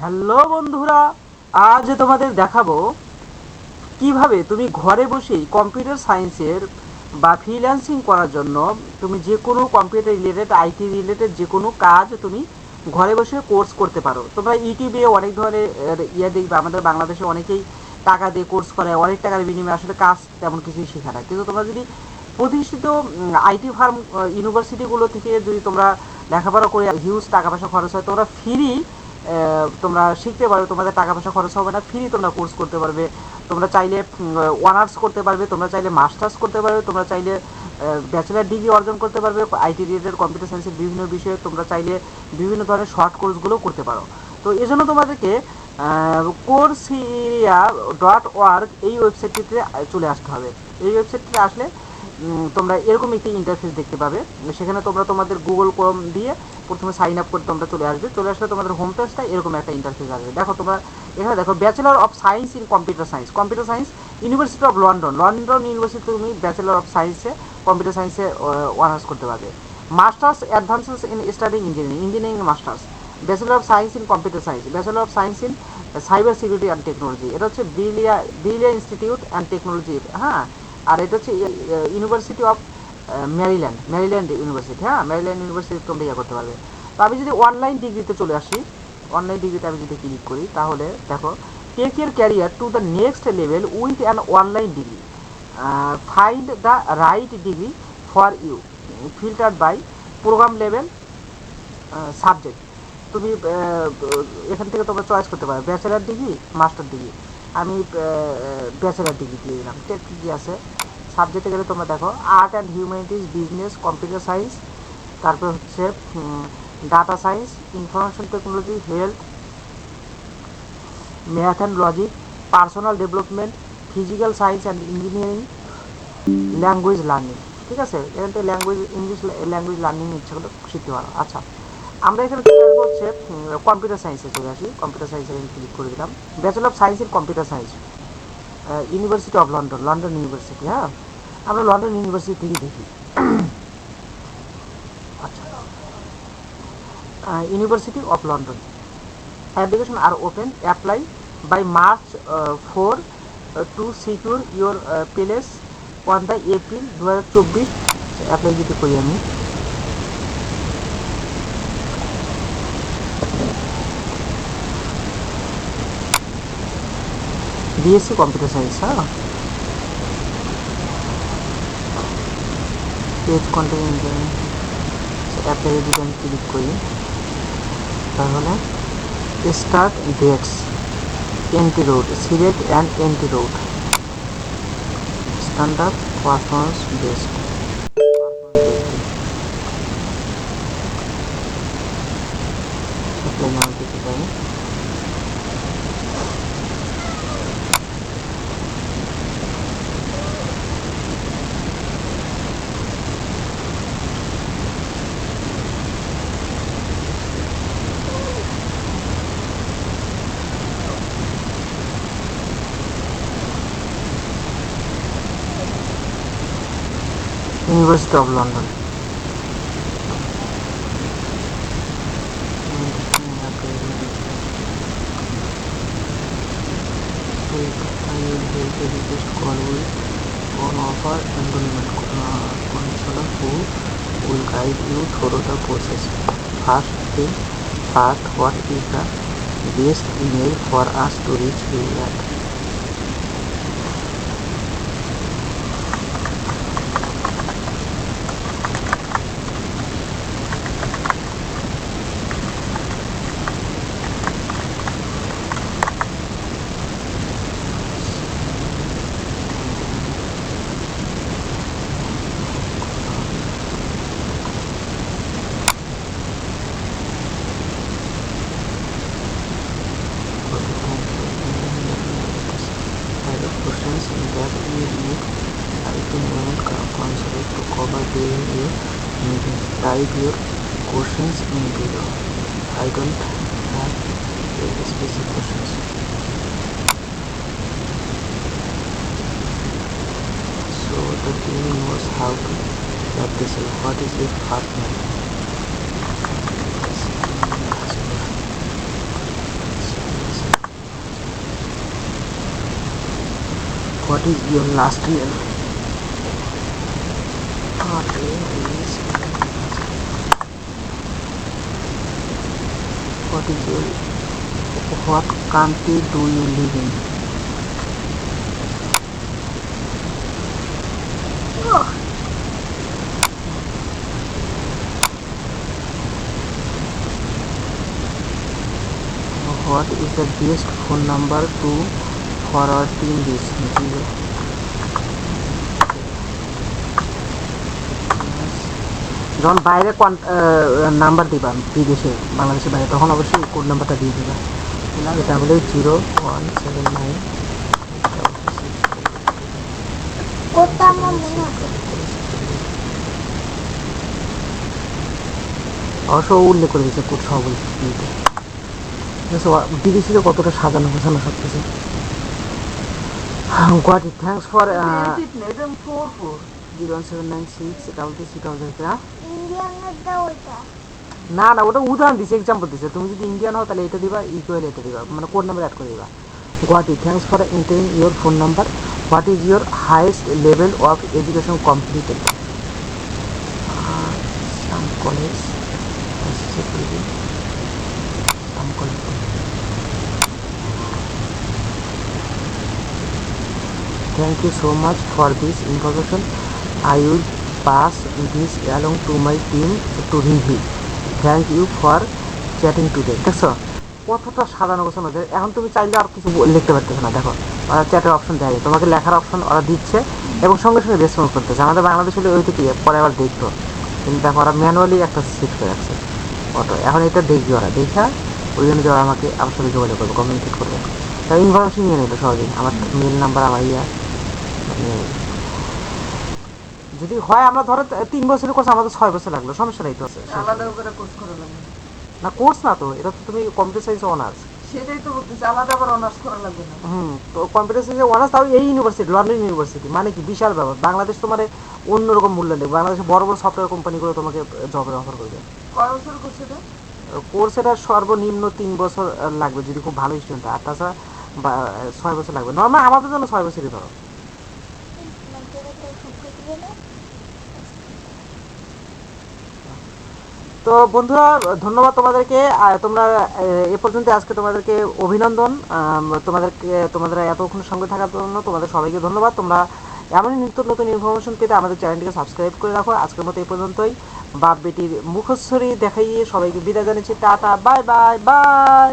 Hello বন্ধুরা, আজ তোমাদের দেখাবো কীভাবে তুমি ঘরে বসেই কম্পিউটার সায়েন্সের বা ফ্রিল্যান্সিং করার জন্য তুমি যে কোনো কম্পিউটার রিলেটেড, আইটি রিলেটেড যে কোনো কাজ তুমি ঘরে বসে কোর্স করতে পারো। তোমরা ইউটিউবে অনেক ধরনের ইয়ে দেখবে আমাদের বাংলাদেশে অনেকেই টাকা দিয়ে কোর্স করে, অনেক টাকার বিনিময়ে আসলে কাজ তেমন কিছুই শেখা না। কিন্তু তোমরা যদি প্রতিষ্ঠিত আইটি ফার্ম ইউনিভার্সিটিগুলো থেকে যদি তোমরা লেখাপড়া করে, হিউজ টাকা পয়সা খরচ হয়, তোমরা ফ্রি তোমরা শিখতে পারবে, তোমাদের টাকা পয়সা খরচ হবে না ফ্রি তোমরা কোর্স করতে পারবে। তোমরা চাইলে অনার্স করতে পারবে, তোমরা চাইলে মাস্টার্স করতে পারবে, তোমরা চাইলে ব্যাচেলার ডিগ্রি অর্জন করতে পারবে আইটি রিলেটেড কম্পিউটার সায়েন্সের বিভিন্ন বিষয়ে তোমরা চাইলে বিভিন্ন ধরনের শর্ট কোর্সগুলো করতে পারো। তো এই জন্য তোমাদেরকে কোর্সিয়া ডট ওয়ার্ক এই ওয়েবসাইটটিতে চলে আসতে হবে। এই ওয়েবসাইটটিতে আসলে তোমরা এরকম একটি ইন্টারফেস দেখতে পাবে। সেখানে তোমরা তোমাদের গুগল ক্রোম দিয়ে প্রথমে সাইন আপ করে তোমরা চলে আসবে। চলে আসলে তোমাদের হোম পেজটা এরকম একটা ইন্টারফেস আসবে। দেখো তোমরা এখানে দেখো bachelor of science in computer science computer science university of London London university তুমি ব্যাচেলর অফ সায়েন্সে কম্পিউটার সায়েন্সে অনার্স করতে পারবে। Masters advances in studying engineering engineering masters bachelor of science in computer science bachelor of science in cyber security and technology এটা হচ্ছে ব্রিলিয়া ব্রিলিয়া institute and technology হ্যাঁ? আর এটা হচ্ছে university of Maryland Maryland university হ্যাঁ? ম্যারিল্যান্ড ইউনিভার্সিটি তোমরা ইয়ে করতে পারবে। তো আমি যদি অনলাইন ডিগ্রিতে চলে আসি অনলাইন ডিগ্রিতে আমি যদি ক্লিক করি, তাহলে দেখো take your career to the next level with an online degree find the right degree for you filter by program level subject তুমি এখান থেকে তোমরা চয়েস করতে পারো ব্যাচেলার ডিগ্রি মাস্টার ডিগ্রি আমি ব্যাচেলার ডিগ্রি দিয়ে দিলাম। টেক কী আছে? সাবজেক্টে গেলে তোমরা দেখো art and humanities business computer science তারপর হচ্ছে data science information technology health math and logic personal development physical science and engineering language learning ঠিক আছে? এখান থেকে ল্যাঙ্গুয়েজ ইংলিশ ল্যাঙ্গুয়েজ লার্নিং ইচ্ছা করলে শিখতে পারো। আচ্ছা আমরা এখানে চলে আসব হচ্ছে কম্পিউটার সায়েন্সে চলে আসি। কম্পিউটার সায়েন্সে আমি ক্লিক করে দিলাম। Bachelor of science in computer science university of London London university হ্যাঁ? আমরা লন্ডন ইউনিভার্সিটি থেকে দেখি। আচ্ছা। University of London. Application R open, apply by March four to secure your place one the April দু হাজার চব্বিশ। অ্যাপ্লাই যদি করি আমি। বিএসসি কম্পিউটার সায়েন্স হ্যাঁ? পেজ কন্টেন্ট অ্যাপ্লাই যদি আমি ক্লিক করি, তাহলে start dates entry route select and entry route standard performance best নাম দিতে পারি University of London. Request Cornwall on offer enrollment counselor who will process. First thing first, what is the best email for us to reach you at? Questions that we need moment counselor to cover during a meeting. Type your questions in below. I don't have specific questions. So the team knows how to it. What is your partner? What is your last name? What is your What country do you live in? Ah. What is the best phone number to forwarding this? Zero. যখন বাইরে number দিবা বিদেশে, বাংলাদেশের বাইরে, তখন অবশ্যই code নাম্বারটা দিয়ে দিবা এটা হলো জিরো ওয়ান সেভেন নাইন অবশ্য উল্লেখ করে দিয়েছে কোড সহ বিদেশিতে কতটা সাজানো গোছানো সব কিছু seven nine six double three six double three ইন্ডিয়ানের দা ওইটা না না ওটা উদাহরণ দিছে এক্সাম্পল দিছে। তুমি যদি ইন্ডিয়ান হও তাহলে এটা দিবা ইকুয়াল এটা দিবা। মানে কোড নাম্বার অ্যাড করে দিবা। Guwahati thanks for entering your phone number what is your highest level of education completed college some college Thank you so much for this information. I will pass this along to my team to review. Thank you for chatting today. দেখছ? কতটা সাজানো গোছানো যে এখন তুমি চাইলে আর কিছু লিখতে পারতেছো না, দেখো। ওরা চ্যাটের অপশন দেয় তোমাকে লেখার অপশন ওরা দিচ্ছে এবং সঙ্গে সঙ্গে রেসপন্স করতেছে। আমাদের বাংলাদেশ হলে ওইটা কি? পরে আবার দেখতো কিন্তু দেখো, ওরা ম্যানুয়ালি একটা সেট করে রাখছে। অটো। এখন এটা দেখবি ওরা। দেখা, ওই জন্য ওরা আমাকে আমার সাথে যোগাযোগ করবে কমিউনিকেট করবে। তাই ইনফরমেশন নিয়ে নিল সহজেই। আমার মেল নাম্বার আমার ইয়া। যদি হয় আমরা ধরো তিন বছরের কোর্স আমাদের ছয় বছর লাগল সমস্যা নাই তো আছে। আলাদা করে কোর্স করা লাগবে না কোর্স না তো এটা তো তুমি কম্পিউটার সায়েন্স অনার্স সেটাই তো বলতেছি আলাদা করে অনার্স করা লাগবে না। হুম তো কম্পিউটার সায়েন্সে অনার্স তাও এই ইউনিভার্সিটি লন্ডন ইউনিভার্সিটি মানে কি বিশাল ব্যাপার। বাংলাদেশ তোমার অন্যরকম মূল্য নেই বাংলাদেশে বড় বড় সফটওয়্যার কোম্পানিগুলো তোমাকে জবের অফার করবে। কয় বছর করছে এটা? কোর্স এটা সর্বনিম্ন তিন বছর লাগবে যদি খুব ভালো স্টুডেন্ট আর তাছাড়া ছয় বছর লাগবে। নর্মাল আমাদের জন্য ছয় বছরই ধরো। তো বন্ধুরা, ধন্যবাদ তোমাদেরকে। তোমরা এ পর্যন্ত আজকে তোমাদেরকে অভিনন্দন। তোমাদেরকে, তোমাদের এতক্ষণ সঙ্গে থাকার জন্য তোমাদের সবাইকে ধন্যবাদ। তোমরা এমনই নিত্য নতুন ইনফরমেশন পেতে আমাদের চ্যানেলটিকে সাবস্ক্রাইব করে রাখো। আজকের মতো এই পর্যন্তই। বাপ বেটির মুখস্বরী দেখাইয়ে সবাইকে বিদায় জানিয়েছি। Tata bye bye bye